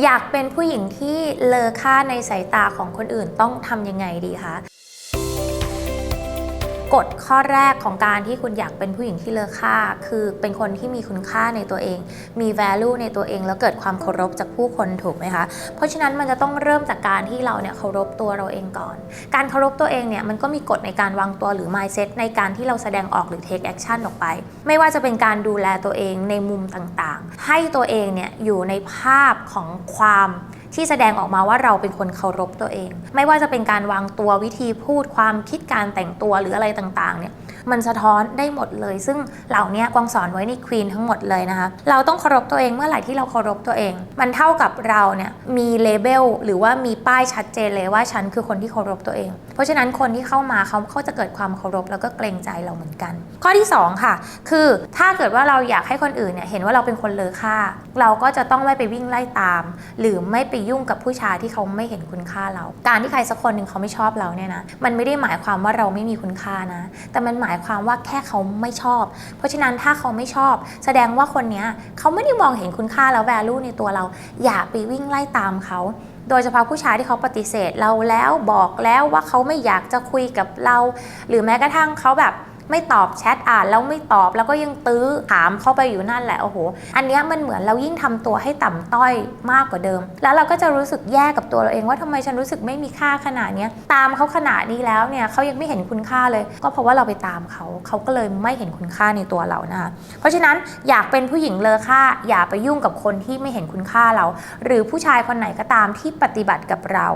อยากเป็นผู้หญิงที่เลอค่าในสายตาของคนอื่นต้องทำยังไงดีคะ กฎข้อแรกของการที่คุณอยากเป็นผู้หญิงที่เลอค่า คือเป็นคนที่มีคุณค่าในตัวเอง มี value ในตัวเอง แล้วเกิดความเคารพจากผู้คนถูกไหมคะ เพราะฉะนั้นมันจะต้องเริ่มจากการที่เราเนี่ยเคารพตัวเราเองก่อน การเคารพตัวเองเนี่ยมันก็มีกฎในการวางตัวหรือ mindset ในการที่เราแสดงออกหรือ take action ออกไป ไม่ว่าจะเป็นการดูแลตัวเองในมุมต่างๆ ให้ตัวเองเนี่ยอยู่ในภาพของความที่แสดงออกมาว่าเราเป็นคนเคารพตัวเอง ไม่ว่าจะเป็นการวางตัววิธีพูดความคิดการแต่งตัวหรืออะไรต่างๆเนี่ยมันสะท้อนได้หมดเลย ซึ่งเหล่านี้กวางสอนไว้ในควีนทั้งหมดเลยนะคะเราต้องเคารพตัวเองเมื่อไหร่ที่เราเคารพตัวเอง มันเท่ากับเราเนี่ยมีเลเบลหรือว่ามีป้ายชัดเจนเลยว่าฉันคือคนที่เคารพตัวเอง เพราะฉะนั้นคนที่เข้ามาเขาเขาจะเกิดความเคารพแล้วก็เกรงใจเราเหมือนกัน ข้อที่สองค่ะ คือถ้าเกิดว่าเราอยากให้คนอื่นเนี่ยเห็นว่าเราเป็นคนเลอค่า เราก็จะต้องไม่ไปวิ่งไล่ตาม หรือไม่ไปยุ่งกับผู้ชายที่เขาไม่เห็นคุณค่าเรา การที่ใครสักคนหนึ่งเขาไม่ชอบเราเนี่ยนะมันไม่ได้หมายความว่าเราไม่มีคุณค่านะแต่มันหมายความว่าแค่เขาไม่ชอบ เพราะฉะนั้นถ้าเขาไม่ชอบ แสดงว่าคนนี้เขาไม่ได้มองเห็นคุณค่าแล้ว value ในตัวเรา อย่าไปวิ่งไล่ตามเขาโดยเฉพาะผู้ชายที่เขาปฏิเสธเราแล้วบอกแล้วว่าเขาไม่อยากจะคุยกับเรา หรือแม้กระทั่งเขาแบบ ไม่ตอบแชทอ่านแล้วไม่ตอบแล้วก็ยังตื้อถามเข้าไปอยู่นั่นแหละโอ้โห อันนี้มันเหมือนเรายิ่งทำตัวให้ต่ำต้อยมากกว่าเดิม แล้วเราก็จะรู้สึกแย่กับตัวเราเองว่าทำไมฉันรู้สึกไม่มีค่าขนาดนี้ตามเขาขนาดนี้แล้วเนี่ยเขายังไม่เห็นคุณค่าเลย ก็เพราะว่าเราไปตามเขาเขาก็เลยไม่เห็นคุณค่าในตัวเรานะคะเพราะฉะนั้นอยากเป็นผู้หญิงเลอค่า อย่าไปยุ่งกับคนที่ไม่เห็นคุณค่าเรา หรือผู้ชายคนไหนก็ตามที่ปฏิบัติกับเรา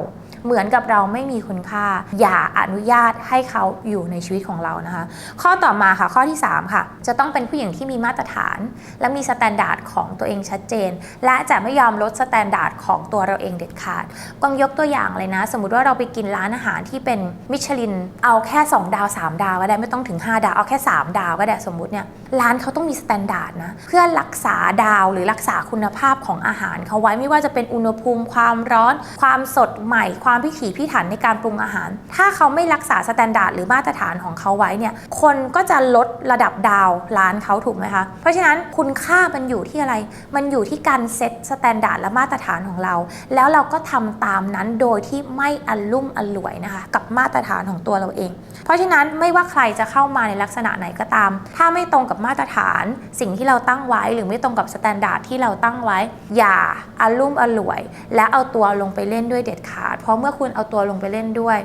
เหมือนกับเราไม่มีคุณค่า อย่าอนุญาตให้เขาอยู่ในชีวิตของเรานะคะ ข้อข้อต่อมาค่ะข้อที่ 3 ค่ะ จะต้องเป็นผู้หญิงที่มีมาตรฐาน และมีสแตนดาร์ดของตัวเองชัดเจน และจะไม่ยอมลดสแตนดาร์ดของตัวเราเองเด็ดขาดกวางยกตัวอย่างเลยนะ สมมติว่าเราไปกินร้านอาหารที่เป็นมิชลิน เอาแค่ 2 ดาว 3 ดาวก็ได้ไม่ต้องถึง 5 ดาว เอาแค่ 3 ดาวก็ได้สมมติเนี่ยร้านเขาต้องมีสแตนดาร์ดนะเพื่อรักษาดาวหรือรักษาคุณภาพของอาหารเขาไว้ไม่ว่าจะเป็นอุณหภูมิความร้อน ความสดใหม่ ความพิถีพิถันในการปรุงอาหาร ถ้าเขาไม่รักษาสแตนดาร์ดหรือมาตรฐานของเขาไว้เนี่ยคนก็จะลดระดับดาวร้านเขาถูกไหมคะ เพราะฉะนั้นคุณค่ามันอยู่ที่อะไร มันอยู่ที่การเซตสแตนดาร์ดและมาตรฐานของเรา แล้วเราก็ทำตามนั้นโดยที่ไม่อันลุ่มอันหลวยนะคะ กับมาตรฐานของตัวเราเอง เพราะฉะนั้นไม่ว่าใครจะเข้ามาในลักษณะไหนก็ตาม ถ้าไม่ตรงกับมาตรฐาน สิ่งที่เราตั้งไว้หรือไม่ตรงกับสแตนดาร์ดที่เราตั้งไว้ อย่าอันลุ่มอันหลวย และเอาตัวลงไปเล่นด้วยเด็ดขาด เพราะเมื่อคุณเอาตัวลงไปเล่นด้วย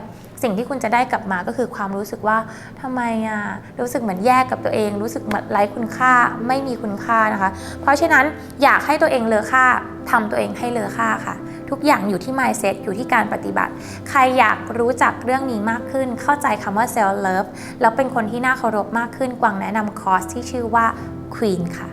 สิ่งที่คุณจะได้กลับมาก็คือความรู้สึกว่าทำไมอะรู้สึกเหมือนแยกกับตัวเอง รู้สึกเหมือนไร้คุณค่าไม่มีคุณค่านะคะ เพราะฉะนั้นอยากให้ตัวเองเลอค่าทำตัวเองให้เลอค่าค่ะ ทุกอย่างอยู่ที่ mindset อยู่ที่การปฏิบัติ ใครอยากรู้จักเรื่องนี้มากขึ้น เข้าใจคำว่า self love แล้วเป็นคนที่น่าเคารพมากขึ้นกวางแนะนำคอร์สที่ชื่อว่า Queen ค่ะ